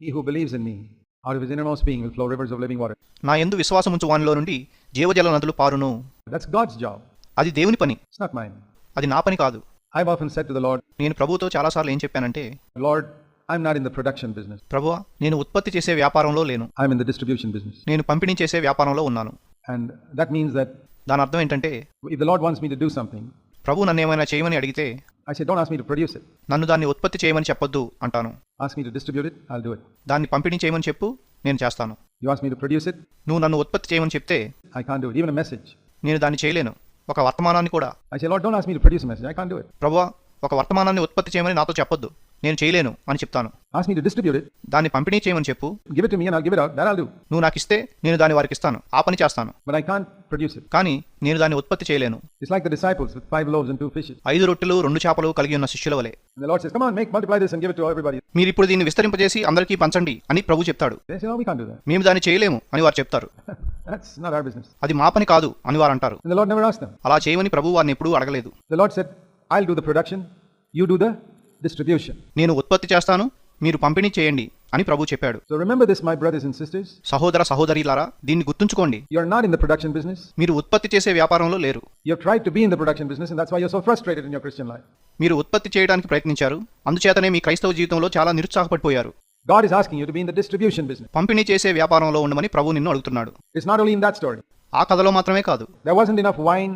He who believes in me, out of his innermost being will flow rivers of living water. నా యందు విశ్వాసముంచు వానిలో నుండి జీవజల నదులు పారును That's God's job. అది దేవుని పని It's not mine. అది నా పని కాదు I've often said to the Lord, నేను ప్రభువుతో చాలాసార్లు ఏం చెప్పానంటే Lord, I'm not in the production business. ప్రభువా నేను ఉత్పత్తి చేసే వ్యాపారంలో లేను I'm in the distribution business. నేను పంపిణీ చేసే వ్యాపారంలో ఉన్నాను And that means that దాని అర్థం ఏంటంటే if the Lord wants me to do something, ప్రభు నన్ను ఏమైనా చేయమని అడిగితే I don't ask me to నన్ను దాన్ని ఉత్పత్తి చేయమని చెప్పొద్దు అంటాను. Ask me distribute it I'll దాన్ని పంపిణీ చేయమని చెప్పు నేను చేస్తాను. యు ఆస్ మీ టు నువ్వు నన్ను ఉత్పత్తి చేయమని చెప్తే I can do even message నేను దాన్ని చేయలేను. ఒక వర్తమానాన్ని కూడా. I say ask me produce message I can't do ఒక వర్తమానాన్ని ఉత్పత్తి చేయమని నాతో చెప్పొద్దు. నేను చేయలేను అని చెప్తాను. దాన్ని పంపిణీ చేయమని చెప్పు. నువ్వు నాకు ఇస్తే నేను దాన్ని వారికి ఇస్తాను. ఆ పని చేస్తాను. కానీ నేను దాన్ని ఉత్పత్తి చేయలేను. ఐదు రొట్టెలు రెండు చేపలు కలిగి ఉన్న శిష్యుల వలె. మీరు ఇప్పుడు దీన్ని విస్తరింపజేసి అందరికీ పంచండి అని ప్రభు చెప్తాడు. మేము దాన్ని చేయలేము అని వారు చెప్తారు. అది మా పని కాదు అని వారు అంటారు. అలా చేయమని ప్రభు వారిని ఎప్పుడూ అడగలేదు. I do the production you do the distribution నేను ఉత్పత్తి చేస్తాను మీరు పంపిణీ చేయండి అని ప్రభు చెప్పాడు. So remember this my brothers and sisters సహోదర సహోదరిలారా దీన్ని గుర్తుంచుకోండి. You are not in the production business మీరు ఉత్పత్తి చేసే వ్యాపారంలో లేరు. You have tried to be in the production business and that's why you are so frustrated in your Christian life మీరు ఉత్పత్తి చేయడానికి ప్రయత్నించారు అందుచేతనే మీ క్రైస్తవ జీవితంలో చాలా నిరుత్సాహపడిపోయారు. God is asking you to be in the distribution business పంపిణీ చేసే వ్యాపారంలో ఉండమని ప్రభువు నిన్ను అడుగుతున్నాడు. It's not only in that story ఆ కథలో మాత్రమే కాదు. There wasn't enough wine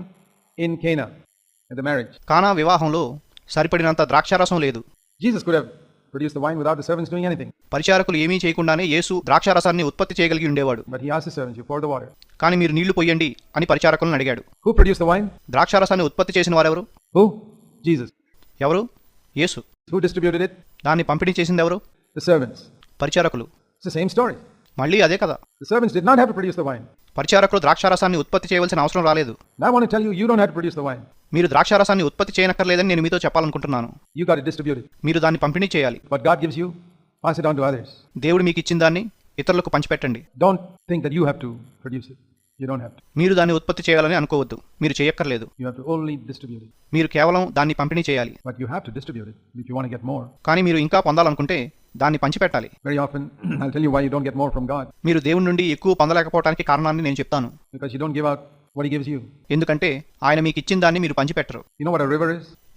in Cana in the marriage Cana వివాహంలో సరిపడినంత ద్రాక్షారసం లేదు. పరిచారకులు ఏమీ చేయకుండానే యేసు ద్రాక్షారసాన్ని ఉత్పత్తి చేయగలిగి ఉండేవాడు. కానీ మీరు నీళ్ళు పోయండి అని పరిచారకులను అడిగాడు. హూ ప్రొడ్యూస్ ద వైన్ ద్రాక్షారసాన్ని ఉత్పత్తి చేసిన వారెవరు? హూ జీసస్ ఎవరు? యేసు. హూ డిస్ట్రిబ్యూటెడ్ దాన్ని పంపిణీ చేసింది ఎవరు? ద పరిచారకులు. ఇట్స్ స్టోరీ మళ్ళీ అదే కదా the servants did not have to produce the wine పరిచారకులు ద్రాక్షారసాన్ని ఉత్పత్తి చేయవలసిన అవసరం రాలేదు. Now I want tell you you don't have to produce the wine మీరు ద్రాక్షారసాన్ని ఉత్పత్తి చేయనక్కర్లేదని నేను మీతో చెప్పాలనుకుంటున్నాను. యు గాట్ డిస్ట్రిబ్యూట్ ఇట్ మీరు దాన్ని పంపిణీ చేయాలి. But God gives you pass it on to others దేవుడు మీకు ఇచ్చిన దాన్ని ఇతరులకు పంచిపెట్టండి. Don't think that you have to produce it you don't have to మీరు దాన్ని ఉత్పత్తి చేయాలని అనుకోవద్దు. మీరు చేయక్కర్లేదు. You have to only distribute it మీరు కేవలం దాన్ని పంపిణీ చేయాలి. But you have to distribute it if you want to get more కానీ మీరు ఇంకా పొందాలనుకుంటే దాన్ని పంచిపెట్టాలి. మీరు దేవుని నుండి ఎక్కువ పొందలేకపోవడానికి కారణాన్ని నేను చెప్తాను. ఎందుకంటే ఆయన మీకు ఇచ్చిన దాన్ని మీరు పంచిపెట్టరు.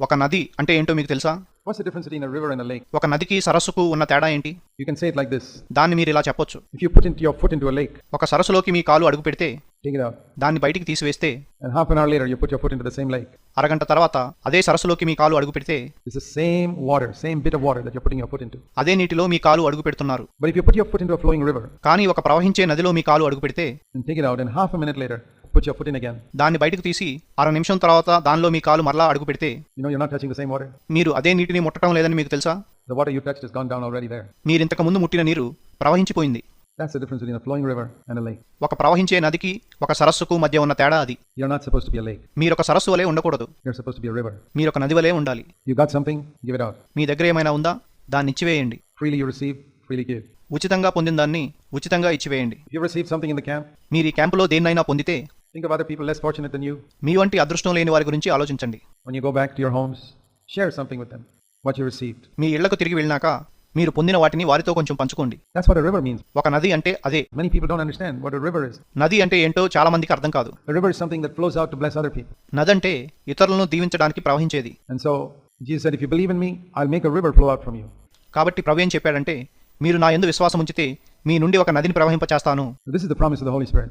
ఒక నది అంటే ఏంటో మీకు తెలుసా? What's the difference between a river and a lake? ఒక నదికి సరస్సుకు ఉన్న తేడా ఏంటి You can say it like this. దాన్ని మీరు ఇలా చెప్పొచ్చు If you put into your foot into a lake, ఒక సరస్సులోకి మీ కాలు అడుగు పెడితే take it out, దాన్ని బయటికి తీసివేస్తే and half an hour later you put your foot into the same lake. అరగంట తర్వాత అదే సరస్సులోకి మీ కాలు అడుగు పెడితే It's the same water, same bit of water that you're putting your foot into. అదే నీటిలో మీ కాలు అడుగు పెడుతున్నారు But if you put your foot into a flowing river కానీ ఒక ప్రవహించే నదిలో మీ కాలు అడుగు పెడితే and take it out, and half a minute later put your foot in again, దాన్ని బయటకు తీసి అర నిమిషం తర్వాత దానిలో మీ కాలు మరలా అడుగు పెడితే you know you're not touching the same water. మీరు అదే నీటిని ముట్టడం లేదని మీకు తెలుసా The water you touched has gone down already there. మీరు ఇంతకు ముందు ముట్టిన నీరు ప్రవహించిపోయింది That's the difference between a flowing river and a lake. ఒక ప్రవహించే నదికి ఒక సరస్సుకు మధ్య ఉన్న తేడా అది You're not supposed to be a lake. మీరు ఒక సరస్సు వలె ఉండకూడదు You're supposed to be a river. మీరు ఒక నది వలె ఉండాలి You got something, give it out. మీ దగ్గర ఏమైనా ఉందా దాన్ని ఇచ్చివేయండి Freely you receive, freely give. ఉచితంగా పొందిన దాన్ని ఉచితంగా ఇచ్చివేయండి If you receive something in the camp, మీరు ఈ క్యాంపులో దేన్నైనా పొందితే think of other people less fortunate than you. మీ వంటి అదృష్టం లేని వారి గురించి ఆలోచించండి When you go back to your homes, share something with them, what you received. మీ ఇళ్లకు తిరిగి వెళ్ళినాక మీరు పొందిన వాటిని వారితో కొంచెం పంచుకోండి That's what a river means. ఒక నది అంటే అదే Many people don't understand what a river is. నది అంటే ఏంటో చాలా మందికి అర్థం కాదు A river is something that flows out to bless other people. నది అంటే ఇతరులను దీవించడానికి ప్రవహించేది And so Jesus said, If you believe in me, I'll make a river flow out from you. కాబట్టి ప్రభు ఏం చెప్పాడంటే మీరు నా ఎందు విశ్వాసం ఉంచితే మీ నుండి ఒక నదిని ప్రవహింపచేస్తాను This is the promise of the Holy Spirit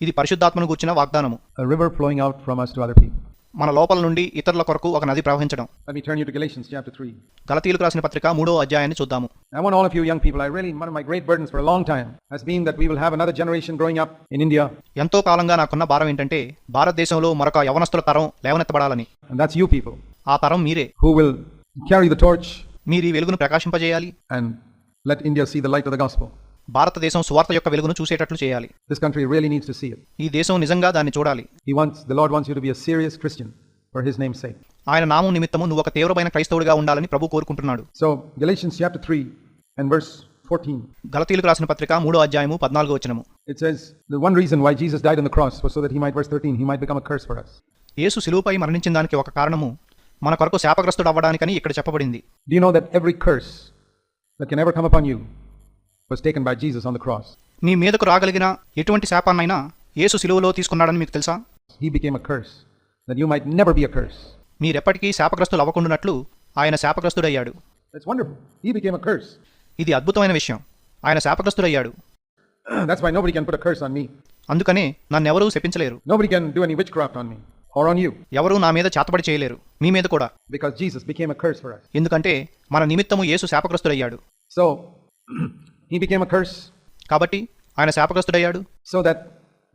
ఇది పరిశుద్ధాత్మను గుర్చిన వాగ్దానము. River flowing out from us to other people మన లోపల నుండి ఇతరుల కొరకు ఒక నది ప్రవహించడం. Let me turn you to గలతీయులు chapter 3 గలతీయులకు రాసిన పత్రిక 3వ అధ్యాయాన్ని చూద్దాము. I want all of you young people I really one of my great burdens for a long time has been that we will have another generation growing up in India ఎంతో కాలంగా నాకున్న భారం ఏంటంటే భారతదేశంలో మరొక యవనస్తుల తరం లేవనెత్తబడాలని. దట్స్ యు పీపుల్ ఆ తరం మీరే. Who will carry the torch మీరు ఈ వెలుగును ప్రకాశింపజేయాలి. And let India see the light of the gospel భారతదేశం స్వార్థ యొక్క వెలుగును చూసేటట్లు చేయాలి. This country really needs to see it ఈ దేశం నిజంగా దాన్ని చూడాలి. He wants the Lord wants you to be a serious Christian for his name sake ఆయన నామం నిమిత్తం నువ్వు ఒక తీవ్రమైన క్రైస్తవుడిగా ఉండాలని ప్రభు కోరుకుంటున్నాడు. So Galatians chapter 3 and verse 14 గలతీయులకు రాసిన పత్రిక 3వ అధ్యాయము 14వ వచనము. It says the one reason why Jesus died on the cross was so that he might verse 13 he might become a curse for us. యేసు సిలువపై మరణించిన దానికి ఒక కారణము మన కొరకు శాపగ్రస్తుడు ఇక్కడ చెప్పబడింది. Do you know that every curse that can ever come upon you was taken by Jesus on the cross నీ మీదకు రాగలిగిన ఎటువంటి శాపాన్నైనా యేసు సిలువలో తీసుకున్నాడని మీకు తెలుసా? He became a curse that you might never be a curse మీరెప్పటికీ శాపగ్రస్తులు అవ్వకుండునట్లు ఆయన శాపగ్రస్తుడయ్యాడు. That's wonderful he became a curse ఇది అద్భుతమైన విషయం. ఆయన శాపగ్రస్తుడయ్యాడు. That's why nobody can put a curse on me అందుకనే నన్ను ఎవరూ శపించలేరు. Nobody can do any witchcraft on me or on you ఎవరూ నా మీద చాతపడి చేయలేరు. మీ మీద కూడా. Because Jesus became a curse for us. ఎందుకంటే మన నిమిత్తము యేసు శాపగ్రస్తుడయ్యాడు. So he became a curse కాబట్టి ఆయన శాపగ్రస్తుడయ్యాడు. So that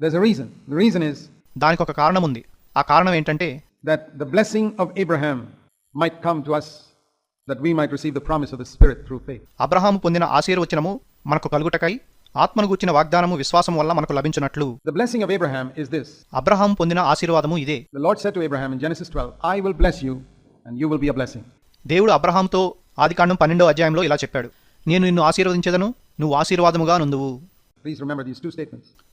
there's a reason the reason is దానికి ఒక కారణం ఉంది. ఆ కారణం ఏంటంటే that the blessing of Abraham might come to us that we might receive the promise of the Spirit through faith Abraham పొందిన ఆశీర్వచనము మనకు కలుగుటకై ఆత్మను గుచ్చిన వాగ్దానము విశ్వాసం వల్ల మనకు లభించినట్లు. The blessing of Abraham is this Abraham పొందిన ఆశీర్వాదము ఇదే. The Lord said to Abraham in Genesis 12 I will bless you and you will be a blessing దేవుడు అబ్రహాం తో ఆదికాండం 12వ అధ్యాయంలో ఇలా చెప్పాడు. నేను నిన్ను ఆశీర్వదించేదను నువ్వు ఆశీర్వాదముగా నుండువు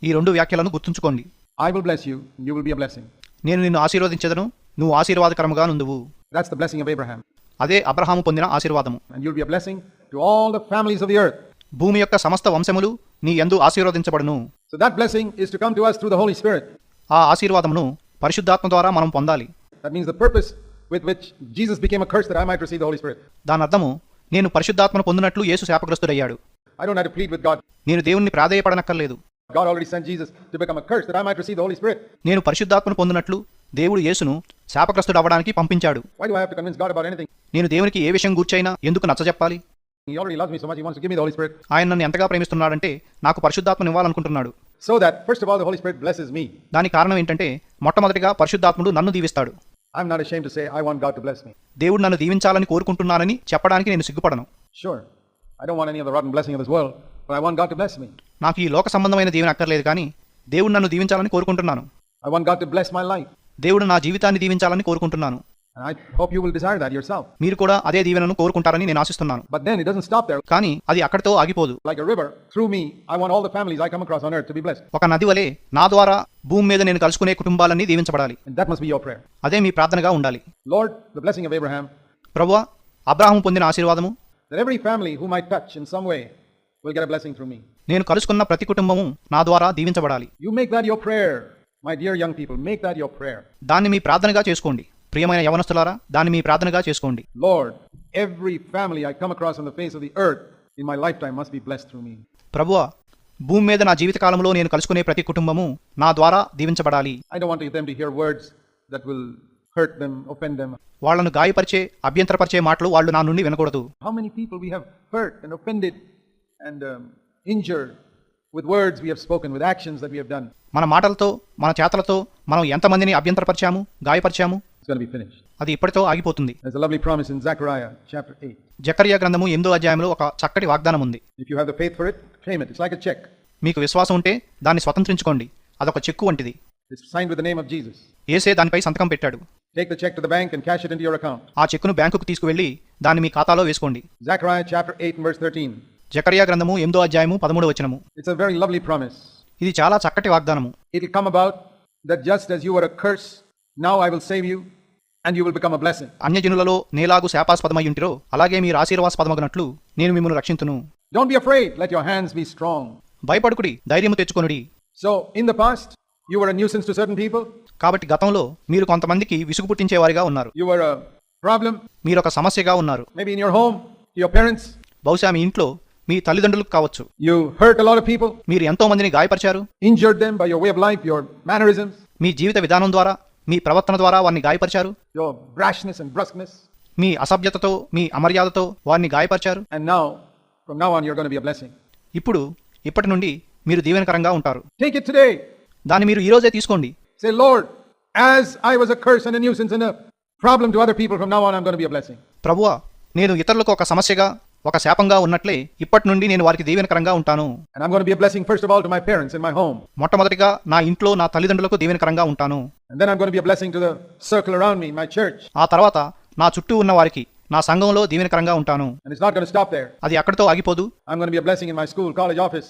ఈ రెండు వ్యాఖ్యలను గుర్తుంచుకోండి. I will bless you you will be a blessing నేను నిన్ను ఆశీర్వదించదను. నువ్వు ఆశీర్వాదకరముగా నుండువు that's the blessing of Abraham అదే అబ్రహాము పొందిన ఆశీర్వాదము. And you will be a blessing to all the families of the earth భూమి యొక్క సమస్త వంశములు నీ యందు ఆశీర్వదించబడును. So that blessing is to come to us through the Holy Spirit ఆ ఆశీర్వాదమును పరిశుద్ధాత్మ ద్వారా మనం పొందాలి. That means the purpose with which Jesus became a curse that I might receive the Holy Spirit దాని అర్థము నేను పరిశుద్ధాత్మను పొందినట్లు యేసు శాపగ్రస్తుడయ్యాడు. I don't have to plead with God. నేను దేవుణ్ణి ప్రాధేయపడనక్కర్లేదు God already sent Jesus to become a curse that I might receive the Holy Spirit. నేను పరిశుద్ధాత్మను పొందినట్లు దేవుడు యేసును శాపగ్రస్తుడు అవ్వడానికి పంపించాడు Why do I have to convince God about anything? నేను దేవునికి ఏ విషయం గూర్చైనా ఎందుకు నచ్చజెప్పాలి He already loves me so much, He wants to give me the Holy Spirit. ఆయన నన్ను ఎంతగా ప్రేమిస్తున్నాడంటే నాకు పరిశుద్ధాత్మను ఇవ్వాలనుకుంటున్నాడు So that, first of all, the Holy Spirit blesses me. దానికి కారణం ఏంటంటే మొట్టమొదటిగా పరిశుద్ధాత్ముడు నన్ను దీవిస్తాడు I'm not ashamed to say, I want God to bless me. దేవుడు నన్ను దీవించాలని కోరుకుంటున్నానని చెప్పడానికి నేను సిగ్గుపడను Sure, I don't want any of the rotten blessing this world but I want God to bless me నాకు ఈ లోక సంబంధమైన దీవెన అక్కర్లేదు కానీ దేవుడు నన్ను దీవించాలని కోరుకుంటున్నాను. I want God to bless my life దేవుడు నా జీవితాన్ని దీవించాలని కోరుకుంటున్నాను. I hope you will decide that yourself మీరు కూడా అదే దీవెనను కోరుకుంటారని నేను ఆశిస్తున్నాను. But then it doesn't stop there కానీ అది అక్కడతో ఆగిపోదు. Like a river through me I want all the families I come across on earth to be blessed ఒక నది వలే నా ద్వారా భూమి మీద నేను కలుసుకునే కుటుంబాలన్నీ దీవించబడాలి. That must be your prayer అదే మీ ప్రార్థనగా ఉండాలి. Lord the blessing of Abraham ప్రభువా అబ్రహాము పొందిన ఆశీర్వాదము that every family whom I touch in some way will get a blessing through me. నేను కలుసుకున్న ప్రతి కుటుంబము నా ద్వారా దీవించబడాలి You make that your prayer, my dear young people. Make that your prayer. దాన్ని మీ ప్రార్థనగా చేసుకోండి ప్రియమైన యవనస్తులారా దాన్ని మీ ప్రార్థనగా చేసుకోండి Lord, every family I come across on the face of the earth in my lifetime must be blessed through me. ప్రభువా భూమి మీద నా జీవితకాలంలో నేను కలుసుకునే ప్రతి కుటుంబము నా ద్వారా దీవించబడాలి I don't want them to hear words that will hurt them offend them వాళ్ళను గాయపరిచే అభ్యంతరపరిచే మాటలు వాళ్ళు నా నుండి వినకూడదు. How many people we have hurt and offended and injured with words we have spoken with actions that we have done మన మాటలతో మన చేతలతో మనం ఎంత మందిని అభ్యంతరపరిచాము గాయపరిచాము? అది ఇప్పటితో ఆగిపోతుంది. ప్రామిస్ ఇన్ జకరియా గ్రంథము ఎందు అధ్యాయంలో ఒక చక్కటి వాగ్దానం ఉంది. మీకు విశ్వాసం ఉంటే దాన్ని స్వతంత్రించుకోండి. అదొక చెక్కు వంటిది. Signed with the name of Jesus. ఏసే దానిపై సంతకం పెట్టాడు Take the check to the bank and cash it into your account. ఆ చెక్కును బ్యాంకుకు తీసుకువెళ్ళి దాన్ని మీ ఖాతాలో వేసుకోండి Zechariah chapter 8 and verse 13. జకర్యా గ్రంథము ఎనిమిదో అధ్యాయము పదమూడు వచనము It's a very lovely promise. ఇది చాలా చక్కటి వాగ్దానము It'll come about that just as you were a curse, now I will save you and you will become a blessing. అన్యజనులలో నేలాగు శాపాస్పదమయ్యుంటిరో అలాగే మీరు ఆశీర్వాస్పదమగినట్లు నేను మిమ్మల్ని రక్షింతును Don't be afraid. Let your hands be strong. భయపడుకుడి ధైర్యము తెచ్చుకొనుడి So, in the past, you are nuisance to certain people కాబట్టి గతంలో మీరు కొంతమందికి విసుగు పుట్టించే వారిగా ఉన్నారు. యు ఆర్ ప్రాబ్లం మీరు ఒక సమస్యగా ఉన్నారు. Maybe in your home your parents బహుశా మీ ఇంట్లో మీ తల్లిదండ్రులకు కావచ్చు. You hurt a lot of people మీరు ఎంతో మందిని గాయపరిచారు? Injured them by your way of life your mannerisms మీ జీవిత విధానం ద్వారా మీ ప్రవర్తన ద్వారా వారిని గాయపరిచారు? యువర్ బ్రాష్నెస్ అండ్ బ్రస్క్నెస్ మీ అసభ్యతతో మీ అమర్యాదతో వారిని గాయపరిచారు? And now from now on you are gonna be a blessing ఇప్పుడు ఇప్పటి నుండి మీరు దీవెనకరంగా ఉంటారు. టేక్ ఇట్ టుడే దాన్ని మీరు ఈ రోజే తీసుకోండి. Say Lord as I was a curse and a nuisance and a problem to other people from now on I am gonna be a blessing ప్రభువా నేను ఇతరులకు ఒక సమస్యగా ఒక శాపంగా ఉన్నట్లే ఇప్పటి నుండి నేను వారికి దీవెనకరంగా ఉంటాను. And I am gonna be a blessing first of all to my parents in my home మొట్టమొదటిగా నా ఇంట్లో నా తల్లిదండ్రులకు దీవెనకరంగా ఉంటాను. And then I am gonna be a blessing to the circle around me my church ఆ తర్వాత నా చుట్టూ ఉన్న వారికి నా సంఘంలో దీవెనకరంగా ఉంటాను. అది అక్కడతో ఆగిపోదు.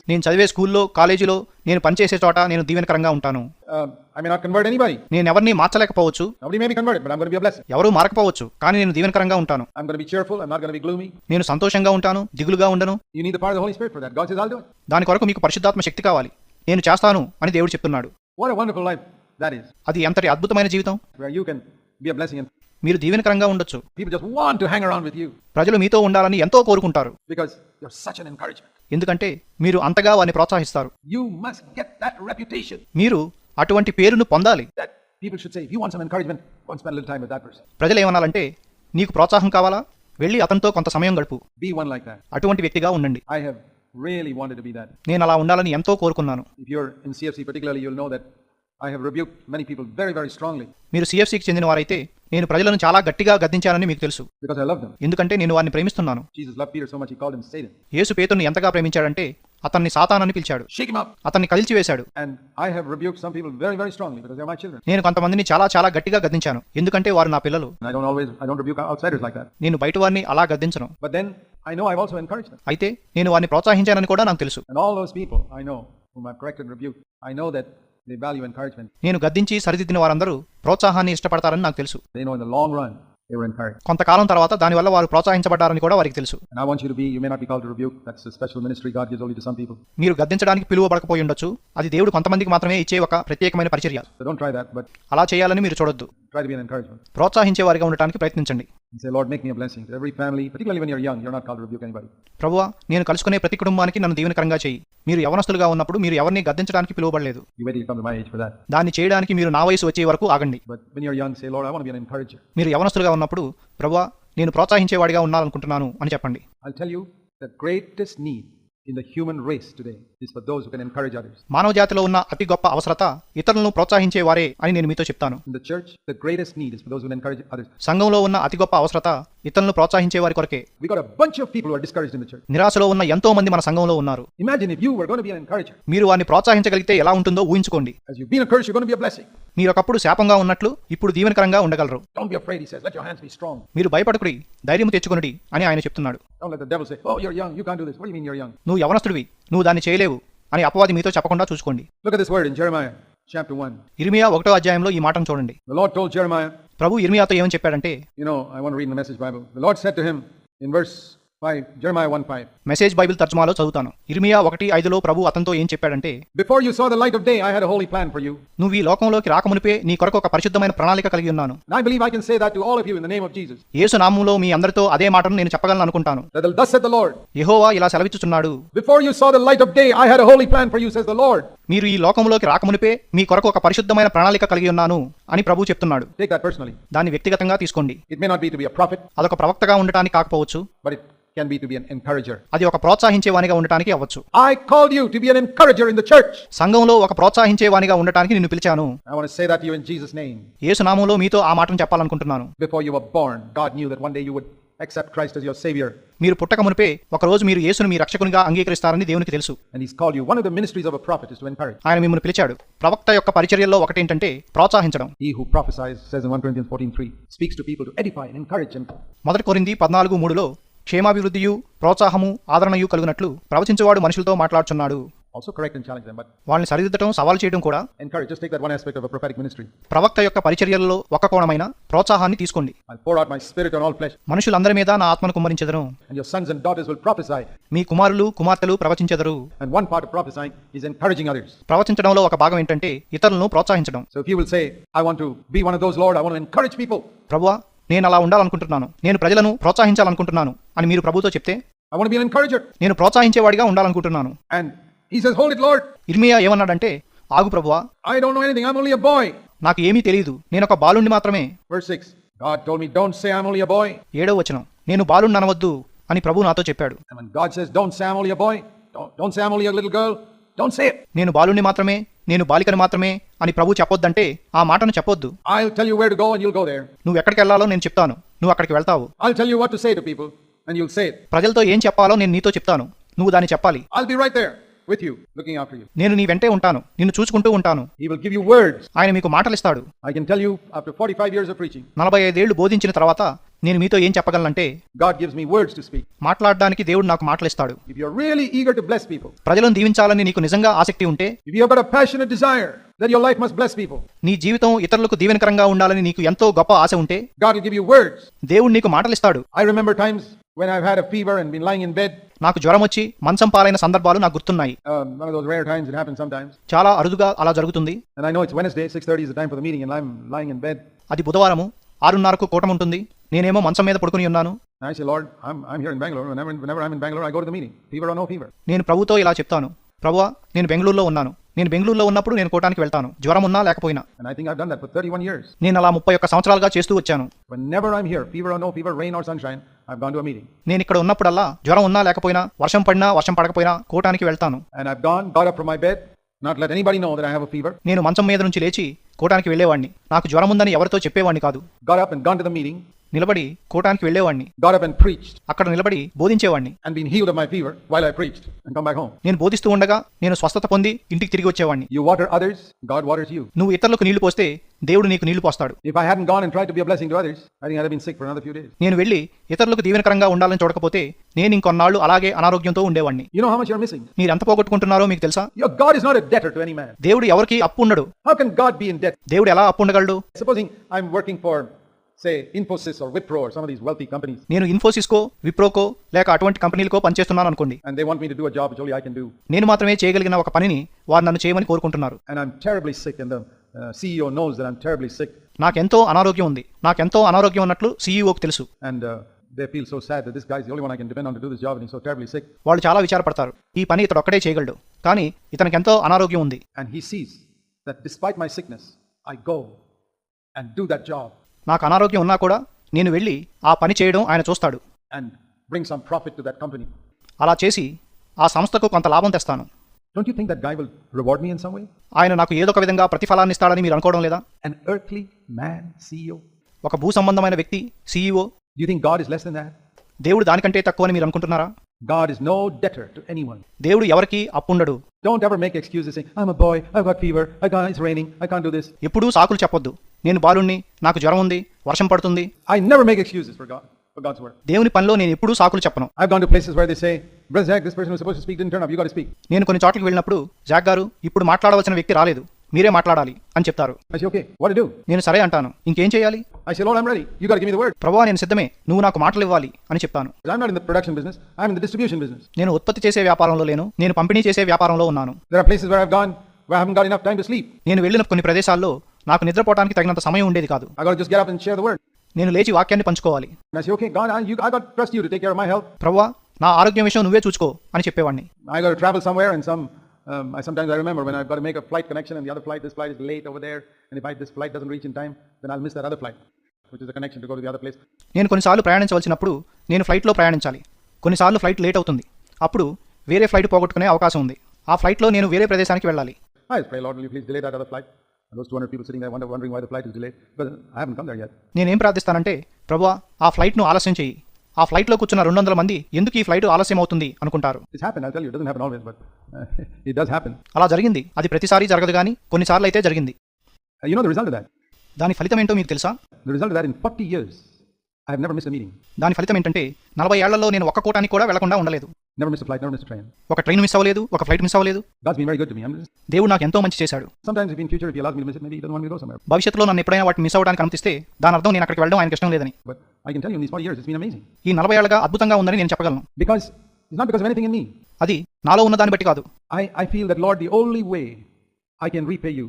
నేను చదివే స్కూల్లో కాలేజీలో నేను పనిచేసే చోట నేను దీవెనకరంగా ఉంటాను. నేను ఎవరిని మార్చలేకపోవచ్చు. ఎవరు మారకపోవచ్చు కానీ నేను దీవెనకరంగా ఉంటాను. నేను సంతోషంగా ఉంటాను దిగులుగా ఉండను. దాని కొరకు మీకు పరిశుద్ధాత్మ శక్తి కావాలి. నేను చేస్తాను అని దేవుడు చెప్తున్నాడు. అది ఎంతటి అద్భుతమైన జీవితం. మీరు దీవెనకరంగా ఉండొచ్చు. ప్రజలు మీతో ఉండాలని ఎంతో కోరుకుంటారు. ఎందుకంటే మీరు అంతగా వారిని ప్రోత్సహిస్తారు. మీరు అటువంటి పేరును పొందాలి. ప్రజలు ఏమనాలంటే నీకు ప్రోత్సాహం కావాలా? వెళ్ళి అతనితో కొంత సమయం గడుపు. అటువంటి వ్యక్తిగా ఉండండి. నేను అలా ఉండాలని ఎంతో కోరుకున్నాను. మీరు సిఎఫ్సికి చెందిన వారైతే నేను ప్రజలను చాలా గట్టిగా గద్దించానని మీకు తెలుసు. ఎందుకంటే నేను వారిని ప్రేమిస్తున్నాను. యేసు పేతుని ఎంతగా ప్రేమించాడంటే అతన్ని సాతానని పిలిచాడు. అతన్ని కదిల్చివేశాడు. నేను కొంతమందిని చాలా చాలా గట్టిగా గద్దించాను. ఎందుకంటే వారు నా పిల్లలు. నేను బయట వారిని అలా గద్దించను. అయితే నేను వారిని ప్రోత్సహించానని కూడా నాకు తెలుసు. నేను గద్దించి సరిదిద్దిన వారందరూ ప్రోత్సాహాన్ని ఇష్టపడతారని నాకు తెలుసు. కొంతకాలం తర్వాత దానివల్ల వారు ప్రోత్సహించబడ్డారని కూడా వారికి తెలుసు. మీరు గద్దించడానికి పిలువబడకపోయి ఉండొచ్చు. అది దేవుడు కొంతమందికి మాత్రమే ఇచ్చే ఒక ప్రత్యేకమైన పరిచర్య. అలా చేయాలని మీరు చూడొద్దు. Try to be an encouragement. ప్రోత్సహించే వారిగా ఉండటానికి ప్రయత్నించండి And say, Lord, make me a blessing to every family, particularly when you're young. You're not called to rebuke anybody. ప్రభువా నేను కలుసుకునే ప్రతి కుటుంబానికి నన్ను దీవెనకరంగా చేయి మీరు యవనస్తులుగా ఉన్నప్పుడు మీరు ఎవరిని గద్దించడానికి పిలువబడలేదు You wait till you come to my age for that. దాన్ని చేయడానికి మీరు నా వయసు వచ్చే వరకు ఆగండి But when you're young, say, Lord, I want to be an encourager. మీరు యవనస్తులుగా ఉన్నప్పుడు ప్రభువా నేను ప్రోత్సహించేవాడిగా ఉండాలనుకుంటున్నాను అని చెప్పండి I'll tell you, the greatest need మానవ జాతిలో ఉన్న అతి గొప్ప అవసరత ఇతరులను ప్రోత్సహించే వారే అని నేను మీతో చెప్తాను. చర్చ్ గ్రేటెస్ నీడ్ సంఘంలో ఉన్న అతి గొప్ప అవసరత ఇతరులను ప్రోత్సహించే వారి కొరకే. నిరాశలో ఉన్న ఎంతో మంది మన సంఘంలో ఉన్నారు. మీరు వారిని ప్రోత్సహించగలిగితే ఎలా ఉంటుందో ఊహించుకోండి. మీరు ఒకప్పుడు శాపంగా ఉన్నట్లు ఇప్పుడు దీవెనకరంగా ఉండగలరు. మీరు భయపడకుడి ధైర్యం తెచ్చుకునడి అని ఆయన చెప్తున్నాడు. నువ్వు యవనస్తుడివి. నువ్వు దాన్ని చేయలేవు అని అపవాది మీతో చెప్పకుండా చూసుకోండి. Chapter 1. ఇర్మియా ఒకటో అధ్యాయంలో ఈ మాటను చూడండి The Lord told Jeremiah, ప్రభు ఇర్మియాతో ఏమని చెప్పాడంటే you know, I want to read in the message Bible. The Lord said to him in verse Message Bible తర్జమాలో చదువుతాను. ఇర్మియా ఒకటి ఐదులో ప్రభు అతనితో ఏం చెప్పాడంటే before you saw the light of day I had a holy నువ్వు ఈ లోకంలోకి రాకమునిపే నీ కొరకు ఒక పరిశుద్ధమైన ప్రణాళిక కలిగి ఉన్నాను. ఐ బిలీవ్ ఐ కెన్ యేసు నామములో మీ అందరితో అదే మాటను నేను చెప్పగలను అనుకుంటాను. దట్ ఇలా సెలవిచ్చుచున్నాడు. Before you saw the light day I had a holy plan the Lord మీరు ఈ లోకంలోకి రాకమునిపే మీ కొరకు ఒక పరిశుద్ధమైన ప్రణాళిక కలిగి ఉన్నాను అని ప్రభు చెప్తున్నాడు. టేక్ దాన్ని వ్యక్తిగతంగా తీసుకోండి. ఇట్ మే నాట్ బి అదొక ప్రవక్తగా ఉండటానికి కాకపోవచ్చు. Can be to be an encourager. అది ఒక ప్రోత్సహించే వానిగా ఉండటానికి అవ్వచ్చు I called you to be an encourager in the church. సంఘంలో ఒక ప్రోత్సహించే వానిగా ఉండటానికి నిన్ను పిలిచాను I want to say that to you in Jesus' name. యేసు నామంలో మీతో ఆ మాటను చెప్పాలనుకుంటున్నాను Before you were born, God knew that one day you would accept Christ as your Savior. మీరు పుట్టక మునిపే ఒక రోజు మీరు యేసును మీ రక్షకునిగా అంగీకరిస్తారని దేవునికి తెలుసు And He's called you. One of the ministries of a prophet is to encourage. ఆయన మిమ్మల్ని పిలిచాడు ప్రవక్త యొక్క పరిచర్యల్లో ఒకటేంటంటే ప్రోత్సహించడం He who prophesies, says in 1 Corinthians 14 speaks to people to edify and encourage them. మొదటి కొరింది పద్నాలుగు మూడులో క్షేమాభివృద్ధియు ప్రోత్సాహము ఆదరణయు కలుగునట్లు ప్రవచించేవాడు మనుషులతో మాట్లాడుచున్నాడు Also correct and challenge them, but వాళ్ళని సరిదిద్దటం సవాల్ చేయడం కూడా encourage. Just take that one aspect of a prophetic ministry. ప్రవక్త యొక్క పరిచర్యలలో ఒక కోణమైన ప్రోత్సాహాన్ని తీసుకోండి I'll pour out my spirit on all flesh, మనుషులందరి మీద నా ఆత్మను కుమ్మరించెదను and your sons and daughters will prophesy. మీ కుమారులు కుమార్తెలు ప్రవచించెదరు And one part of prophesying is encouraging others. ప్రవచించడంలో ఒక భాగం ఏంటంటే ఇతరులను ప్రోత్సహించడం So if you will say, I want to be one of those, Lord, I want to encourage people. ప్రభువా నేను అలా ఉండాలనుకుంటున్నాను. నేను ప్రజలను ప్రోత్సహించాలనుకుంటున్నాను అని మీరు ప్రభుతో చెప్తే నేను ప్రోత్సహించే వాడిగా ఉండాలనుకుంటున్నాను ఇర్మియా ఏమన్నాడంటే ఆగు ప్రభువా. I don't know anything I am only boy నాకు ఏమీ తెలియదు నేను ఒక బాలుణ్ణి మాత్రమే. Verse 6 God me don't say I ఏడో వచ్చిన నేను బాలుణ్ణి అనవద్దు అని ప్రభు నాతో చెప్పాడు. God says don't say boy don't say I girl don't say నేను బాలుణ్ణి మాత్రమే. నేను బాలికను మాత్రమే అని ప్రభు చెప్పొద్దంటే ఆ మాటను చెప్పొద్దు. నువ్వు ఎక్కడికి వెళ్ళాలో నేను చెప్తాను. నువ్వు అక్కడికి వెళ్తావు. ప్రజలతో ఏం చెప్పాలో నేను నీతో చెప్తాను. నువ్వు దాన్ని చెప్పాలి. With you, looking after you. నేను నీ వెంటే ఉంటాను నిన్ను చూసుకుంటూ ఉంటాను He will give you words. ఆయన మీకు మాటలు ఇస్తాడు I can tell you, after 45 years of preaching, నలభై ఐదేళ్ళు బోధించిన తర్వాత నేను మీతో ఏం చెప్పగలనంటే God gives me words to speak. మాట్లాడడానికి దేవుడు నాకు మాటలిస్తాడు If you're really eager to bless people, ప్రజలను దీవించాలని నీకు నిజంగా ఆసక్తి ఉంటే if you have got a passionate desire that your life must bless people, నీ జీవితం ఇతరులకు దీవెనకరంగా ఉండాలని నీకు ఎంతో గొప్ప ఆశ ఉంటే God will give you words. దేవుడు నీకు మాటలిస్తాడు I remember times when i've had a fever and been lying in bed నాకు జ్వరం వచ్చి మంచం పాలైన సందర్భాలు నాకు గుర్తున్నాయి. చాలా అరుదుగా అలా జరుగుతుంది. అది బుధవారము ఆరున్నరకు కూటం ఉంటుంది. నేనేమో మంచం మీద పడుకుని ఉన్నాను. నేను ప్రభుతో ఇలా చెప్తాను. ప్రభు నేను బెంగళూరులో ఉన్నాను. నేను బెంగళూరులో ఉన్నప్పుడు నేను కోటానికి వెళ్తాను. జ్వరం ఉన్నా లేకపోయినా. నేను అలా ముప్పై ఒక్క సంవత్సరాలుగా చేస్తూ వచ్చాను. I've gone to a meeting. నేను ఇక్కడ ఉన్నప్పుడల్లా జ్వరం ఉన్నా లేకపోయినా వర్షం పడినా వర్షం పడకపోయినా కోటానికి వెళ్తాను And I've gone, got up from my bed, not let anybody know that I have a fever, నేను మంచం మీద నుంచి లేచి కోటానికి వెళ్ళేవాడిని నాకు జ్వరం ఉందని ఎవరితో చెప్పేవాడిని కాదు got up and gone to the meeting, నిలబడి కోటానికి వెళ్ళేవాడిని అక్కడ నిలబడి బోధించేవాడిని నేను బోధిస్తూ ఉండగా నేను స్వస్థత పొంది ఇంటికి తిరిగి వచ్చేవాడిని you water others God waters you నువ్వు ఇతరులకు నీళ్ళు పోస్తే దేవుడు నీకు నీళ్ళు పోస్తాడు. If I had gone and try to be a blessing to others I think I have been sick for another few days నేను వెళ్ళి ఇతరులకు దీవెనకరంగా ఉండాలని చూడకపోతే నేను ఇంకొన్నాళ్ళు అలాగే అనారోగ్యంతో ఉండేవాడిని you know how much you are missing మీరు ఎంత పోగొట్టుకుంటున్నారో మీకు తెలుసా? Your God is not a debtor to any man దేవుడు ఎవరికి అప్పు ఉండడు. How can God be in debt దేవుడు ఎలా అప్పు ఉండగలడు? Supposing I am working for say Infosys or Wipro some of these wealthy companies నేను ఇన్ఫోసిస్ కో విప్రో కో లేక అటువంటి కంపెనీలకో పని చేస్తున్నాను అనుకోండి and they want me to do a job only I can do నేను మాత్రమే చేయగలిగిన ఒక పనిని వారు నన్ను చేయమని కోరుకుంటున్నారు. And I am terribly sick and the CEO knows that I am terribly sick నాకు ఎంతో అనారోగ్యం ఉంది. నాకు ఎంతో అనారోగ్యం ఉన్నట్లు సిఈఓకి తెలుసు. And they feel so sad that this guys is the only one I can depend on to do this job in so terribly sick వాళ్ళు చాలా విచారపడతారు. ఈ పని ఇతడు ఒక్కడే చేయగలడు. కానీ ఇతనికి ఎంతో అనారోగ్యం ఉంది. And he sees that despite my sickness I go and do that job నాకు అనారోగ్యం ఉన్నా కూడా నేను వెళ్ళి ఆ పని చేయడం ఆయన చూస్తాడు and bring some profit to that company. అలా చేసి ఆ సంస్థకు కొంత లాభం తెస్తాను Don't you think that guy will reward me in some way? ఆయన నాకు ఏదో ఒక విధంగా ప్రతిఫలాన్ని ఇస్తాడని మీరు అనుకోవడం లేదా An earthly man, CEO? ఒక భూ సంబంధమైన వ్యక్తి CEO Do you think God is less than that? దేవుడు దానికంటే తక్కువ అని మీరు అనుకుంటున్నారా God is no debtor to anyone. దేవుడు ఎవరికి అప్పుండడు Don't ever make excuses saying, I'm a boy, I've got fever, I can't, it's raining, I can't do this. ఎప్పుడూ సాకులు చెప్పొద్దు నేను బాలుణ్ణి నాకు జ్వరం ఉంది వర్షం పడుతుంది I never make excuses for God, for God's work. దేవుని పనిలో నేను ఎప్పుడూ సాకులు చెప్పను I've gone to places where they say, Brother Zach, this person who's supposed to speak didn't turn up, you got to speak. నేను కొన్ని చోట్లకి వెళ్ళినప్పుడు జాక్ గారు ఇప్పుడు మాట్లాడవలసిన వ్యక్తి రాలేదు మీరే మాట్లాడాలి అని చెప్తారు. నేను సరే అంటాను. ఇంకేం చేయాలి? ప్రభావ నేను సిద్ధమే. నువ్వు నాకు మాటలు ఇవ్వాలి అని చెప్తాను. నేను ఉత్పత్తి చేసే వ్యాపారంలో లేను. నేను పంపిణీ చేసే వ్యాపారంలో ఉన్నాను. నేను వెళ్ళిన కొన్ని ప్రదేశాల్లో నాకు నిద్రపోవడానికి తగినంత సమయం ఉండేది కాదు. నేను లేచి వాక్యాన్ని పంచుకోవాలి. ప్రభు నా ఆరోగ్యం విషయం నువ్వే చూసుకో అని చెప్పేవాడిని Um, I sometimes I remember when I've got to make a flight connection and the other flight, this flight is late over there. And if I, this flight doesn't reach in time, then I'll miss that other flight, which is a connection to go to the other place. నేను కొన్నిసార్లు ప్రయాణించవలసినప్పుడు నేను ఫ్లైట్లో ప్రయాణించాలి కొన్నిసార్లు flight late అవుతుంది అప్పుడు వేరే flight పోగొట్టుకునే అవకాశం ఉంది ఆ ఫ్లైట్లో నేను వేరే ప్రదేశానికి వెళ్ళాలి I just pray, Lord, will you please delay that other flight? And those 200 people sitting there wonder, wondering why the flight is delayed. But I haven't come there yet. నేనేం ప్రార్థిస్తానంటే ప్రభా ఆ ఫ్లైట్ను ఆలస్యం చేయి ఆ ఫ్లైట్లో కూర్చున్న రెండు వందల మంది ఎందుకు ఈ ఫ్లైట్ ఆలస్యం అవుతుంది అనుకుంటారు అలా జరిగింది. అది ప్రతిసారి జరగదు కానీ కొన్నిసార్లు అయితే జరిగింది. దాని ఫలితం ఏంటో మీకు తెలుసా? దాని ఫలితం ఏంటంటే నలభై ఏళ్ళలో నేను ఒక్క కూటానికి కూడా వెళ్ళకుండా ఉండలేదు. Never miss flight never miss train ఒక ట్రైన్ మిస్ అవ్వలేదు ఒక ఫ్లైట్ మిస్ అవ్వలేదు. That's been very good to me దేవుడు నాకు ఎంతో మంచి చేశాడు. Sometimes in future if you allow me to miss maybe you don't want to భవిష్యత్తులో నన్ను ఎప్పుడైనా వాటిని మిస్ అవ్వడానికి అనుమతిస్తే దాని అర్థం నేను అక్కడికి వెళ్ళడం ఆయనకి ఇష్టం లేదని. But I can tell you this four years it's been amazing ఈ 40 ఏళ్ళగా అద్భుతంగా ఉందని నేను చెప్పగలను. Because it's not because of anything in me అది నాలో ఉన్న దాని బట్టి కాదు. I I feel that Lord the only way I can repay you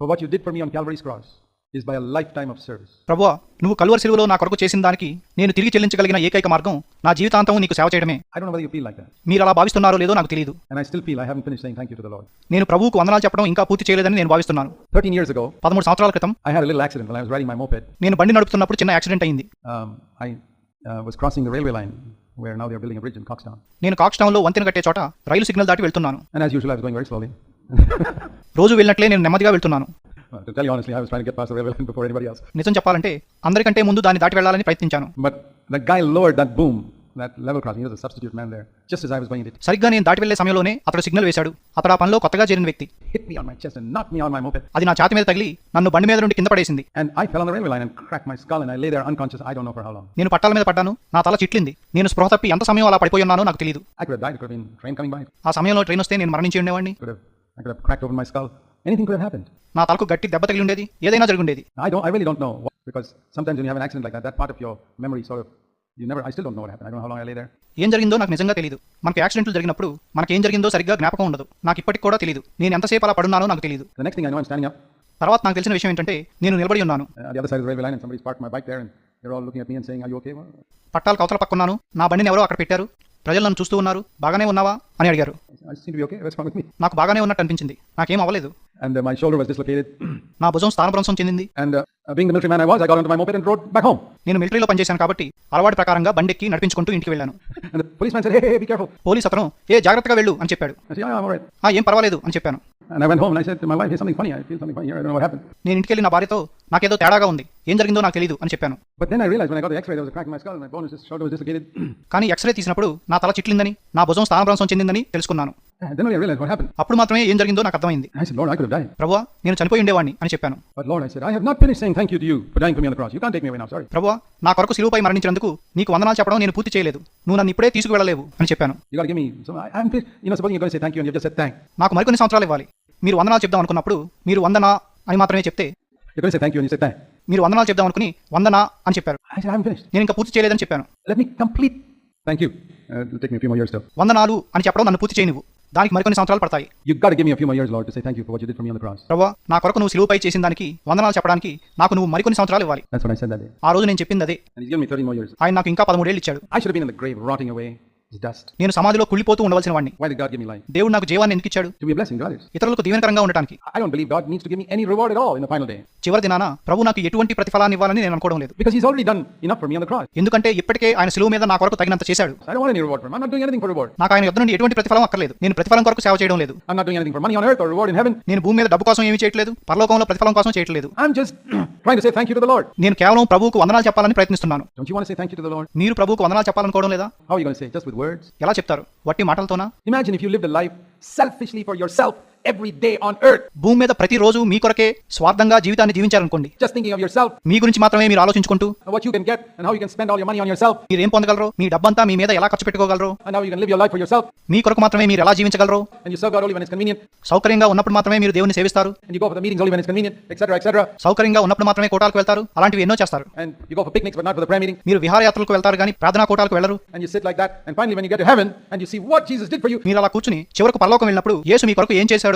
for what you did for me on Calvary's cross is by a lifetime of service. ప్రభువా నువ్వు కలువరి సిలువలో నా కొరకు చేసిన దానికి నేను తిరిగి చెల్లించగలిగిన ఏకైక మార్గం నా జీవితాంతం నీకు సేవ చేయడమే I don't know whether you feel like that. మీరు అలా భావిస్తున్నారో లేదో నాకు తెలియదు And I still feel I haven't finished saying thank you to the Lord. నేను ప్రభువుకు వందనాలు చెప్పడం ఇంకా పూర్తి చేయలేదని నేను భావిస్తున్నాను 13 years ago, పదమూడు సంవత్సరాల క్రితం I had a little accident when I was riding my moped. నేను బండి నడుపుతున్నప్పుడు చిన్న యాక్సిడెంట్ అయింది Um, I uh, was crossing the railway line where now they're building a bridge in Coxtown. నేను కాక్స్టౌన్లో వంతెన కట్టే చోట రైలు సిగ్నల్ దాటి వెళ్తున్నాను And as usual, I was going very slowly. రోజు వెళ్ళినట్లే నేను నెమ్మదిగా వెళ్తున్నాను Uh, to tell you honestly, I was trying to get past the railway line before anybody else. నిజం చెప్పాలంటే అందరికంటే ముందు దాన్ని దాటి వెళ్ళాలని ప్రయత్నించాను But the guy lowered that boom that level crossing. He was a substitute man there. Just as I was going, it సరిగ్గా నేను దాటి వెళ్ళే సమయంలోనే అతడు సిగ్నల్ వేశాడు అతడు ఆ పనిలో కొత్తగా చేరిన వ్యక్తి hit me on my chest and knocked me on my moped. అది నా ఛాతి మీద tagli నన్ను బండి మీద నుండి కింద పడేసింది And I fell on the railway line and cracked my skull, and I lay there unconscious. I don't know for how long. నేను పట్టాల మీద పడ్డాను నా తల చిట్లింది నేను స్పృహ తప్పి ఎంత సమయం అలా పడిపోయి ఉన్నానో నాకు తెలియదు I could have died. It could have been train coming by. ఆ సమయంలో ట్రైన్ వస్తే నేను మరణించి ఉండేవాడిని Could have, I could have cracked open my skull. Anything could have నా తలకు గట్టి దెబ్బ తగిలి ఉండేది ఏదైనా జరిగి ఉండేది I don't I really don't know because sometimes you have an accident like that part of your memory so you never I still don't know what happen I don't how long I lay there ఏం జరిగిందో నాకు నిజంగా తెలియదు మనకి యాక్సిడెంట్లు జరిగినప్పుడు మనకి ఏం జరిగిందో సరిగ్గా జ్ఞాపకం ఉండదు. నాకు ఇప్పటికి కూడా తెలియదు నేను ఎంత సేపు అలా పడున్నానో నాకు తెలియదు the next thing I know I am తర్వాత నాకు తెలిసిన విషయం ఏంటంటే నేను నిలబడి ఉన్నాను. అది స్పాట్ మై బైక్ అయ్యో పట్టాలు కవతల పక్కన్నాను నా బండిని ఎవరో అక్కడ పెట్టారు. ప్రజలు నన్ను చూస్తూ ఉన్నారు. బాగానే ఉన్నావా? అని అడిగారు. నాకు బాగానే ఉన్నట్టు అనిపించింది. నాకేం అవ్వలేదు. And uh, my shoulder was dislocated. నా భుజం స్థానభ్రంశం చెందింది and uh, being the military man I was, I got onto my moped and rode back home. నేను మిలిటరీలో పనిచేశాను కాబట్టి అలవాటు ప్రకారంగా బండెక్కి నడిపించుకుంటూ ఇంటికి వెళ్ళాను And the policeman said, "Hey, hey, hey be careful." Police అతను ఏ జాగ్రత్తగా వెళ్ళు అని చెప్పాడు I said, "Yeah, I'm all right." ఆ ఏం పర్వాలేదు అని చెప్పాను And I went home and I said to my wife, "Hey, something funny. I feel something funny here. I don't know what happened." నేను ఇంటికి వెళ్ళి నా భార్యతో నాకేదో తేడాగా ఉంది ఏం జరిగిందో నాకు తెలియదు అని చెప్పాను But then I realized when I got the X-ray, there was a crack in my skull, and my bone was just shoulder was dislocated. కానీ ఎక్స్రే తీసినప్పుడు నా తల చిట్లిందని నా భుజం స్థానభ్రంశం చెందిందని తెలుసుకున్నాను అప్పుడు మాత్రమే ఏం జరిగిందో నాకు అర్థమైంది. ప్రభు నేను చనిపోయి ఉండేవాడిని అని చెప్పాను. ప్రభావా నా కొరకు సిలువుపై మరణించినందుకు నీకు వందనాలు చెప్పడం నేను పూర్తి చేయలేదు. నువ్వు నన్ను ఇప్పుడే తీసుకువెళ్ళలేవు అని చెప్పాను. నాకు మరికొన్ని సంవత్సరాలు ఇవ్వాలి. మీరు వందనాలు చెప్దాం అనుకున్నప్పుడు మీరు వందనా అని మాత్రమే చెప్తే మీరు వందనాలు చెప్దాం అనుకుని వందనా అని చెప్పారు. నేను ఇంకా పూర్తి చేయలేదని చెప్పాను. వందనాలు అని చెప్పడం నన్ను పూర్తి చేయ దానికి మరికొన్ని సంవత్సరాలు పడతాయి. నా కొరకు నువ్వు సిలువుపై చేసిన దానికి వందనాలు చెప్పడానికి నాకు నువ్వు మరికొన్ని సంవత్సరాలు ఇవ్వాలి. ఆ రోజు నేను చెప్పింది అదే. ఆయన నాకు ఇంకా పదమూడేళ్ళు ఇచ్చాడు. నేను సమాజంలో కుళ్ళిపోతూ ఉండవలసిన వాడిని దేవుడు నాకు జీవాన్ని ఎందుకు ఇచ్చాడు? ఇతరులకు దీవెనకరంగా ఉండడానికి చివరి దినాన ప్రభు నాకు ఎటువంటి ప్రతిఫలాన్ని ఇవ్వాలని నేను అనుకోవడం లేదు. ఎందుకంటే ఇప్పటికే ఆయన సిలువు మీద నా కొరకు తగినంత చేశాడు. నాకు ఆయన యుద్ధ నుండి ఎటువంటి ప్రతిఫలం అక్కర్లేదు. నేను ప్రతిఫలం కొరకు సేవ చేయడం లేదు. నేను భూమి మీద డబ్బు కోసం ఏమి చేయట్లేదు. పరలోకంలో ప్రతిఫలం కోసం చేయట్లేదు. నేను కేవలం ప్రభుకు వందనాలు చెప్పాలని ప్రయత్నిస్తున్నాను. మీరు ప్రభుకు వందనాలు చెప్పాలనుకోవడం లేదా? వర్డ్స్ ఎలా చెప్తారు? వట్టి మాటలతోనా? Imagine if you live the life selfishly for yourself every day on earth, భూమి మీద ప్రతిరోజు మీ కొరకే స్వార్థంగా జీవితాన్ని జీవించాలనుకోండి just thinking of yourself మీ గురించి మాత్రమే మీరు ఆలోచించుకుంటూ what you can get and how you can spend all your money on yourself మీరు ఏం పొందగలరో మీ డబ్బంతా మీ మీద ఎలా ఖర్చు పెట్టుకోగలరో and how you can live your life for yourself మీ కొరకు మాత్రమే మీరు ఎలా జీవించగలరో and you serve God only when it's convenient సౌకర్యంగా ఉన్నప్పుడు మాత్రమే మీరు దేవుని సేవిస్తారు and you go for the meetings only when it's convenient, etc., etc. సౌకర్యంగా ఉన్నప్పుడు మాత్రమే కోటాలకు వెళ్తారు అలాంటివి ఎన్నో చేస్తారు And you go for picnics but not for the prayer meeting మీరు విహారయాత్రలకు వెళ్తారు కానీ ప్రార్థనా కోటాలకు వెళ్ళరు and you sit like that and finally when you get to heaven and you see what Jesus did for you, మీరు అలా కూర్చుని చివరకు పరలోకం వెళ్ళినప్పుడు యేసు మీ కొరకు ఏం చేశాడో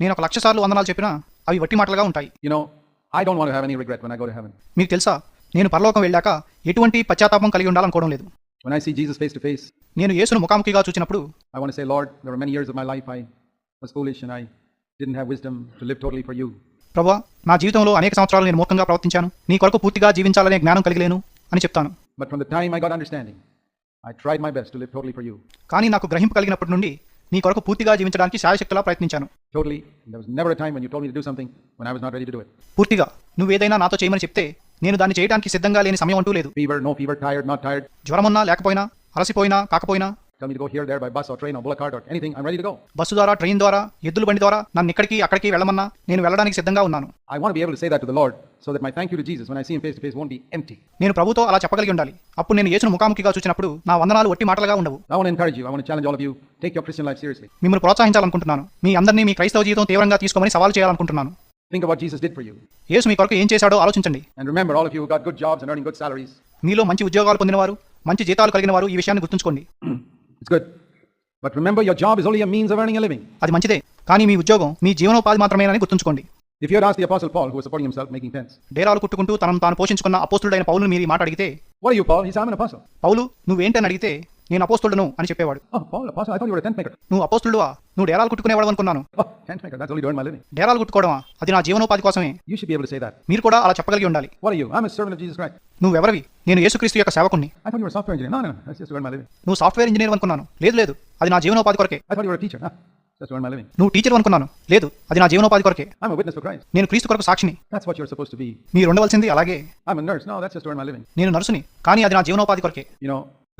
నేను ఒక లక్ష సార్లు వందనాలు చెప్పినా అవి వట్టి మాటలుగా ఉంటాయి want to have any regret when I go to heaven. మీకు తెలుసా నేను పరలోకం వెళ్ళాక ఎటువంటి పశ్చాత్తాపం కలిగి ఉండాలనుకోవడం లేదు When I see Jesus face to face, నేను యేసును ముఖాముఖిగా చూచినప్పుడు I want to say, Lord, there were many years of my life I was foolish and I didn't have wisdom to live totally for you. ప్రభా నా జీవితంలో అనేక సంవత్సరాలు నేను మూర్ఖంగా ప్రవర్తించాను నీ కొరకు పూర్తిగా జీవించాలనే జ్ఞానం కలిగలేను అని చెప్తాను But from the time I got understanding, I tried my best to live totally for you. కానీ నాకు గ్రహింపు కలిగినప్పటి నుండి నీ కొరకు పూర్తిగా జీవించడానికి శాయశక్తిలా ప్రయత్నించాను. పూర్తిగా నువ్వు ఏదైనా నాతో చేయమని చెప్తే నేను దాన్ని చేయడానికి సిద్ధంగా లేని సమయం అంటూ లేదు. జ్వరం ఉన్నా లేకపోయినా అలసిపోయినా కాకపోయినా Tell me to go here, there by bus or train or bullock cart or anything. I'm ready to go. Bus ద్వారా ట్రైన్ ద్వారా ఎద్దుల బండి ద్వారా నన్ను ఇక్కడికి అక్కడికి వెళ్ళమన్నా నేను వెళ్ళడానికి సిద్ధంగా ఉన్నాను I want to be able to say that to the Lord so that my thank you to Jesus when I see him face to face won't be empty. నేను ప్రభుతో అలా చెప్పగలిగి ఉండాలి అప్పుడు నేను యేసును ముఖాముఖిగా చూసినప్పుడు నా వందనాలు ఒట్టి మాటలుగా ఉండవు I want to encourage you. I want to challenge all of you. Take your Christian life seriously. మిమ్మల్ని ప్రోత్సహించాలనుకుంటున్నాను మీ అందరినీ మీ క్రైస్తవ జీవితం తీవ్రంగా తీసుకోమని సవాల్ చేయాలనుకుంటున్నాను Think of what Jesus did for you. యేసు మీ కొరకు ఏం చేశాడో ఆలోచించండి And remember, all of you who got good jobs and earning good salaries, మీలో మంచి ఉద్యోగాలు పొందినవారు మంచి జీతాలు కలిగిన వారు ఈ విషయాన్ని గుర్తుంచుకోండి good but remember your job is only a means of earning a living అది మంచిదే. కానీ మీ ఉద్యోగం మీ జీవనోపాధి మాత్రమేనని గుర్తుంచుకోండి. If you ask the apostle Paul who is supporting himself making friends డేరాలు కుట్టుకుంటూ తనను తాను పోషించుకున్న అయిన పౌలును మీరు మాట్లాడితే what you Paul he summon apostle పౌలు నువ్వు ఏంటని అడిగితే నేను అపోస్తుడును అని చెప్పేవాడు. నువ్వు అపోస్తుడువా నువ్వు డేరాలు కుట్టుకునేవాడు అనుకున్నాను. డేరాలు కుట్టుకోవడమా? అది నా జీవనోపాధి కోసమే. మీరు కూడా అలా చెప్పగలిగి ఉండాలి. నువ్వు ఎవరివి నేను యేసుక్రీస్తు యొక్క సేవకుని ఐ నువ్వు సాఫ్ట్వేర్ ఇంజనీర్ అనుకున్నాను. లేదు లేదు. అది నా జీవనోపాధి కొరకే. టీచర్ దట్స్ వాట్ నువ్వు టీచర్ అనుకున్నాను. లేదు అది నా జీవనోపాధి కొరకే. ఐ నేను క్రీస్తు కొరకు సాక్షిని. మీరు ఉండవలసింది అలాగే. ఐ యామ్ నేను నర్సుని కానీ అది నా జీవనోపాధి కొరకే.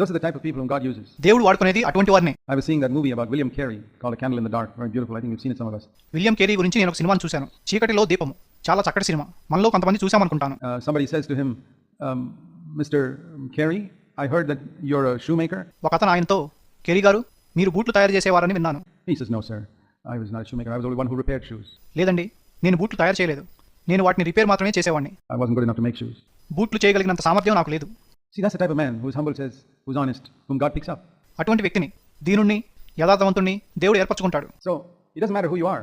Those are the type of people whom God uses. దేవుడు వాడుకునేది అటువంటి వారిని I was seeing that movie about William Carey called A Candle in the Dark. Very beautiful. I think you've seen it, some of us. William Carey గురించి నేను ఒక సినిమాను చూశాను చీకటిలో దీపము చాలా చక్కటి సినిమా మనలో కొంతమంది చూసామనుకుంటాను Uh, somebody says to him, um, Mr. Carey, I heard that you're a shoemaker. ఒక అతను ఆయనతో కేరీ గారు మీరు బూట్లు తయారు చేసేవారని విన్నాను He says, No, sir. I was not a shoemaker. I was only one who repaired shoes. లేదండి నేను బూట్లు తయారు చేయలేదు నేను వాటిని రిపేర్ మాత్రమే చేసేవాడిని I wasn't good enough to make shoes. బూట్లు చేయగలిగినంత సామర్థ్యం నాకు లేదు See, that's the type of man who's humble, says, who's honest, whom God picks up. అటువంటి వ్యక్తిని దీనుణ్ణి యథార్థవంతుణ్ణి దేవుడు ఏర్పరచుకుంటాడు So it doesn't matter who you are.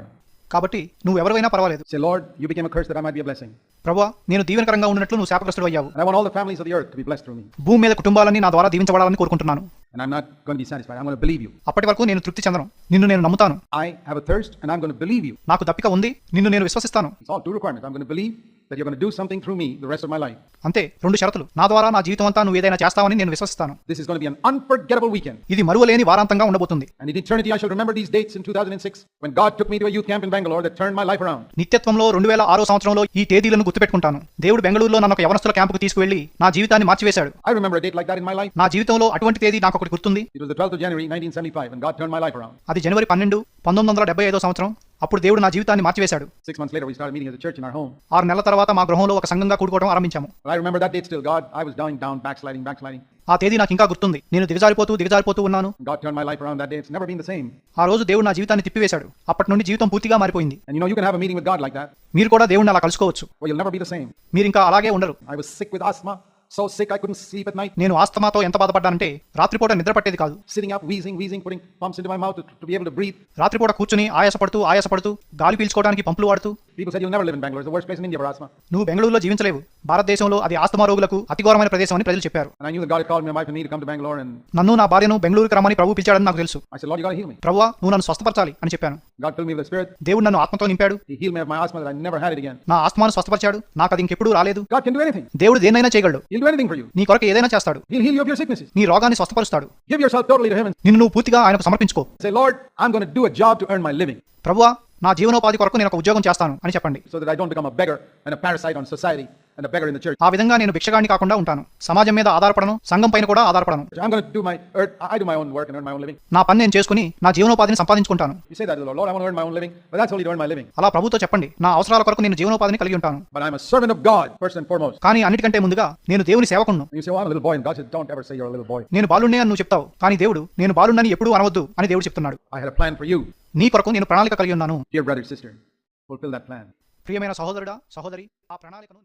కాబట్టి నువ్వు ఎవరివైనా పర్వాలేదు Say, Lord, you became a curse that I might be a blessing. ప్రభా నేను దీవెనకరంగా ఉన్నట్లు నువ్వు శాపగ్రస్తుడు అయ్యావు And I want all the families of the earth to be blessed through me. భూమి మీద కుటుంబాలన్నీ నా ద్వారా దీవించబడాలని కోరుకుంటున్నాను And I'm not going to be satisfied. I'm going to believe you. అప్పటి వరకు నేను తృప్తి చెందను నిన్ను నేను నమ్ముతాను I have a thirst and I'm going to believe you. నాకు దప్పిక ఉంది నిన్ను నేను విశ్వసిస్తాను It's all two requirements. I'm going to believe that you're going to do something through me the rest of my life. అంతే రెండు షరతులు నా ద్వారా నా జీవితం అంతా నువ్వు ఏదైనా చేస్తావని నేను విశ్వసిస్తాను This is going to be an unforgettable weekend. ఇది మరువలేని వారాంతంగా ఉండబోతుంది And in eternity, I shall remember these dates in 2006 when God took me to a youth camp in Bangalore that turned my life around. నిత్యత్వంలో రెండు వేల ఆరో సంవత్సరంలో ఈ తేదీలను గుర్తుపెట్టుకుంటాను దేవుడు బెంగళూరులో నన్ను ఒక యవనస్తుల క్యాంపుకు తీసుకువెళ్ళి నా జీవితాన్ని మార్చివేశాడు I remember a date like that in my life. నా జీవితంలో అటువంటి తేదీ నాకు ఒకటి గుర్తుంది It was the 12th of January 1975 when God turned my life around. అది జనవరి పన్నెండు పంతొమ్మిది వందల డెబ్బై ఐదో సంవత్సరం అప్పుడు దేవుడు నా జీవితాన్ని మార్చివేశాడు. ఆరు నెల తర్వాత మా గృహంలో ఒక సంఘంగా కూడుకోవడం ఆరంభించాము. ఆ తేదీ నాకు ఇంకా గుర్తుంది. నేను దిగజారిపోతూ దిగజారిపోతూ ఉన్నాను. ఆ రోజు దేవుడు నా జీవితాన్ని తిప్పివేశాడు. అప్పటి నుండి జీవితం పూర్తిగా మారిపోయింది. మీరు కూడా దేవుడిని అలా కలుసుకోవచ్చు. మీరు ఇంకా అలాగే ఉండరు. So sick I couldn't sleep at night నేను ఆస్తమాతో ఎంత బాధపడ్డానంటే రాత్రిపూట నిద్ర పట్టేది కాదు. Sitting up wheezing wheezing putting pumps in my mouth to be able to breathe రాత్రిపూట కూర్చుని ఆయాసపడుతూ ఆయాసపడుతూ గాలి పీల్చుకోవడానికి పంపులు వాడుతూ. People said you never live in Bengaluru the worst place in India for asthma నువ్వు బెంగళూరులో జీవించలేవు. భారతదేశంలో అది ఆస్తమా రోగులకు అతి ఘోరమైన ప్రదేశం అని ప్రజలు చెప్పారు. I knew the God called wife need come to Bengaluru and నన్ను నా భార్యను బెంగళూరుకి రమ్మని ప్రభు పిలిచాడని నాకు తెలుసు. I said Lord you got heal me ప్రభువా నువ్వు నన్ను స్వస్థపరచాలి అని చెప్పాను. God filled me with the Spirit. దేవుడు నన్ను ఆత్మతో నింపాడు He healed me of my asthma that I never had it again. నా ఆత్మాను స్వస్థపరిచాడు నాకు అది ఇంకెప్పుడూ రాలేదు God can do anything. దేవుడు దేన్నైనా చేయగలడు He'll do anything for you. నీ కొరకు ఏదైనా చేస్తాడు He'll heal you of your sicknesses. నీ రోగాన్ని స్వస్థపరుస్తాడు Give yourself totally to Him నిన్ను నువ్వు పూర్తిగా ఆయనకు సమర్పించుకో say, Lord, I'm going to do a job to earn my living ప్రభువా నా జీవనోపాధి కొరకు నేను ఒక ఉద్యోగం చేస్తాను అని చెప్పండి. ఆ విధంగా నేను భిక్షగాని కాకుండా ఉంటాను. సమాజం మీద ఆధారపడను సంఘం పైన కూడా ఆధారపడను. నా పని నేను చేసుకుని నా జీవనోపాధిని సంపాదించుకుంటాను. అలా ప్రభుత్వం చెప్పండి నా అవసరాల కొరకు నేను జీవనోపాధిని కలిగి ఉంటాను. కానీ అన్నిటికంటే ముందుగా నేను దేవుని సేవకుండు నేను బాలుండే అని నువ్వు చెప్తావు కానీ దేవుడు నేను బాలుండని ఎప్పుడూ అనవద్దు అని దేవుడు చెప్తున్నాడు. నీ కొరకు నేను ప్రణాళిక కలిగి ఉన్నాను. ప్రియమైన సహోదరుడా సహోదరి ఆ ప్రణాళికను